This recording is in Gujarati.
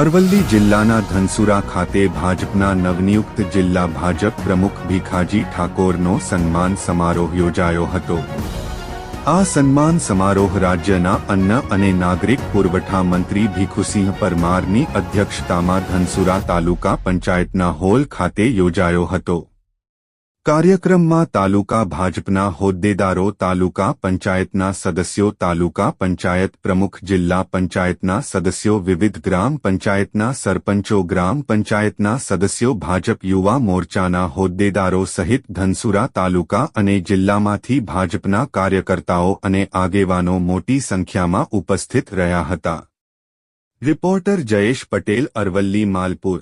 અરવલ્લી જિલ્લાના ધનસુરા ખાતે ભાજપના નવનિયુક્ત જિલ્લા ભાજપ પ્રમુખ ભીખાજી ઠાકોરનો સન્માન સમારોહ યોજાયો હતો. આ સન્માન સમારોહ રાજ્યના અન્ન અને નાગરિક પુરવઠા મંત્રી ભીખુસિંહ પરમારની અધ્યક્ષતામાં ધનસુરા તાલુકા પંચાયતના હોલ ખાતે યોજાયો હતો. કાર્યક્રમમાં તાલુકા ભાજપના હોદ્દેદારો, તાલુકા પંચાયતના સદસ્યો, તાલુકા પંચાયત પ્રમુખ, જિલ્લા પંચાયતના સદસ્યો, વિવિધ ગ્રામ પંચાયતના સરપંચો, ગ્રામ પંચાયતના સદસ્યો, ભાજપ યુવા મોરચાના હોદ્દેદારો સહિત ધનસુરા તાલુકા અને જિલ્લામાંથી ભાજપના કાર્યકર્તાઓ અને આગેવાનો મોટી સંખ્યામાં ઉપસ્થિત રહ્યા હતા. રિપોર્ટર જયેશ પટેલ, અરવલ્લી, માલપુર.